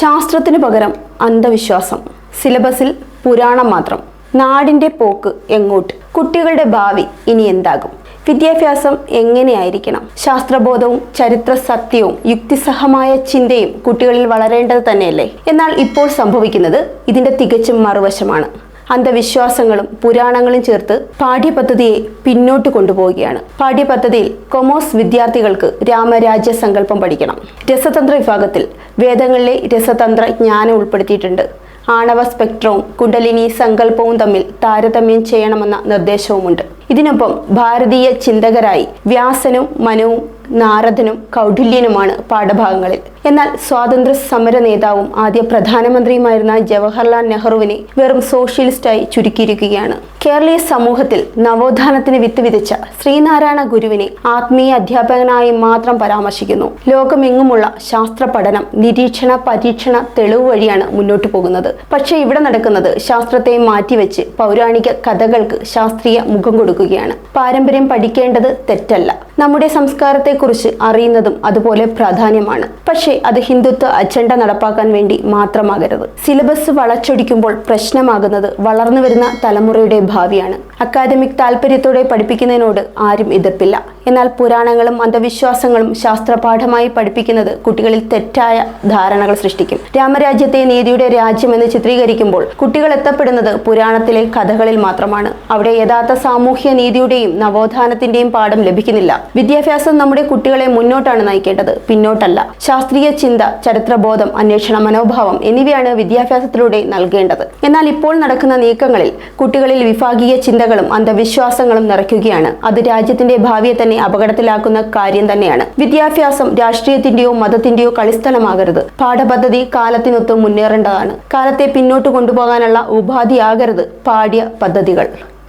ശാസ്ത്രത്തിന് പകരം അന്ധവിശ്വാസം സിലബസിൽ പുരാണം മാത്രം നാടിന്റെ പോക്ക് എങ്ങോട്ട് കുട്ടികളുടെ ഭാവി ഇനി എന്താകും വിദ്യാഭ്യാസം എങ്ങനെയായിരിക്കണം ശാസ്ത്രബോധവും ചരിത്ര സത്യവും യുക്തിസഹമായ ചിന്തയും കുട്ടികളിൽ വളരേണ്ടത് തന്നെയല്ലേ? എന്നാൽ ഇപ്പോൾ സംഭവിക്കുന്നത് ഇതിന്റെ തികച്ചും മറുവശമാണ്. അന്ധവിശ്വാസങ്ങളും പുരാണങ്ങളും ചേർത്ത് പാഠ്യപദ്ധതിയെ പിന്നോട്ട് കൊണ്ടുപോവുകയാണ്. പാഠ്യപദ്ധതിയിൽ കൊമേഴ്സ് വിദ്യാർത്ഥികൾക്ക് രാമരാജ്യ സങ്കല്പം പഠിക്കണം. രസതന്ത്ര വിഭാഗത്തിൽ വേദങ്ങളിലെ രസതന്ത്ര ജ്ഞാനം ഉൾപ്പെടുത്തിയിട്ടുണ്ട്. ആണവ സ്പെക്ട്രവും കുണ്ടലിനി സങ്കല്പവും തമ്മിൽ താരതമ്യം ചെയ്യണമെന്ന നിർദ്ദേശവുമുണ്ട്. ഇതിനൊപ്പം ഭാരതീയ ചിന്തകരായി വ്യാസനും മനുവും നാരദനും കൗഢില്യനുമാണ് പാഠഭാഗങ്ങളിൽ എന്നാൽ സ്വാതന്ത്ര്യ സമര നേതാവും ആദ്യ പ്രധാനമന്ത്രിയുമായിരുന്ന ജവഹർലാൽ നെഹ്റുവിനെ വെറും സോഷ്യലിസ്റ്റായി ചുരുക്കിയിരിക്കുകയാണ്. കേരളീയ സമൂഹത്തിൽ നവോത്ഥാനത്തിന് വിത്ത് വിതച്ച ശ്രീനാരായണ ഗുരുവിനെ ആത്മീയ അധ്യാപകനായി മാത്രം പരാമർശിക്കുന്നു. ലോകമെങ്ങുമുള്ള ശാസ്ത്ര പഠനം നിരീക്ഷണ പരീക്ഷണ തെളിവ് വഴിയാണ് മുന്നോട്ടു പോകുന്നത്. പക്ഷേ ഇവിടെ നടക്കുന്നത് ശാസ്ത്രത്തെ മാറ്റിവെച്ച് പൗരാണിക കഥകൾക്ക് ശാസ്ത്രീയ മുഖം കൊടുക്കുകയാണ്. പാരമ്പര്യം പഠിക്കേണ്ടത് തെറ്റല്ല. നമ്മുടെ സംസ്കാരത്തെക്കുറിച്ച് അറിയുന്നതും അതുപോലെ പ്രാധാന്യമാണ്. പക്ഷേ അത് ഹിന്ദുത്വ അജണ്ട നടപ്പാക്കാൻ വേണ്ടി മാത്രമാകരുത്. സിലബസ് വളച്ചൊടിക്കുമ്പോൾ പ്രശ്നമാകുന്നത് വളർന്നു വരുന്ന തലമുറയുടെ ഭാവിയാണ്. അക്കാദമിക് താല്പര്യത്തോടെ പഠിപ്പിക്കുന്നതിനോട് ആരും എതിർപ്പില്ല. എന്നാൽ പുരാണങ്ങളും അന്ധവിശ്വാസങ്ങളും ശാസ്ത്രപാഠമായി പഠിപ്പിക്കുന്നത് കുട്ടികളിൽ തെറ്റായ ധാരണകൾ സൃഷ്ടിക്കും. രാമരാജ്യത്തെ നീതിയുടെ രാജ്യമെന്ന് ചിത്രീകരിക്കുമ്പോൾ കുട്ടികൾ എത്തപ്പെടുന്നത് പുരാണത്തിലെ കഥകളിൽ മാത്രമാണ്. അവിടെ യഥാർത്ഥ സാമൂഹ്യ നീതിയുടെയും നവോത്ഥാനത്തിന്റെയും പാഠം ലഭിക്കുന്നില്ല. വിദ്യാഭ്യാസം നമ്മുടെ കുട്ടികളെ മുന്നോട്ടാണ് നയിക്കേണ്ടത് പിന്നോട്ടല്ല. ശാസ്ത്രീയ ചിന്ത ചരിത്രബോധം അന്വേഷണ മനോഭാവം എന്നിവയാണ് വിദ്യാഭ്യാസത്തിലൂടെ നൽകേണ്ടത്. എന്നാൽ ഇപ്പോൾ നടക്കുന്ന നീക്കങ്ങളിൽ കുട്ടികളിൽ വിഭാഗീയ ചിന്തകളും അന്ധവിശ്വാസങ്ങളും നിറയ്ക്കുകയാണ്. അത് രാജ്യത്തിന്റെ ഭാവിയെ തന്നെ അപകടത്തിലാക്കുന്ന കാര്യം തന്നെയാണ്. വിദ്യാഭ്യാസം രാഷ്ട്രീയത്തിന്റെയോ മതത്തിന്റെയോ കളിസ്ഥലമാകരുത്. പാഠപദ്ധതി കാലത്തിനൊത്ത് മുന്നേറേണ്ടതാണ്. കാലത്തെ പിന്നോട്ട് കൊണ്ടുപോകാനുള്ള ഉപാധിയാകരുത് പാഠ്യ പദ്ധതികൾ.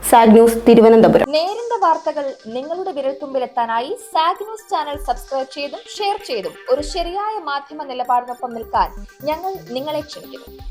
Zag news Thiruvananthapuram. നേരിന്റെ വാർത്തകൾ നിങ്ങളുടെ വിരൽത്തുമ്പിലെത്താനായി സാഗ് ന്യൂസ് ചാനൽ സബ്സ്ക്രൈബ് ചെയ്തും ഷെയർ ചെയ്തും ഒരു ശരിയായ മാധ്യമ നിലപാടിനൊപ്പം നിൽക്കാൻ ഞങ്ങൾ നിങ്ങളെ ക്ഷണിക്കുന്നു.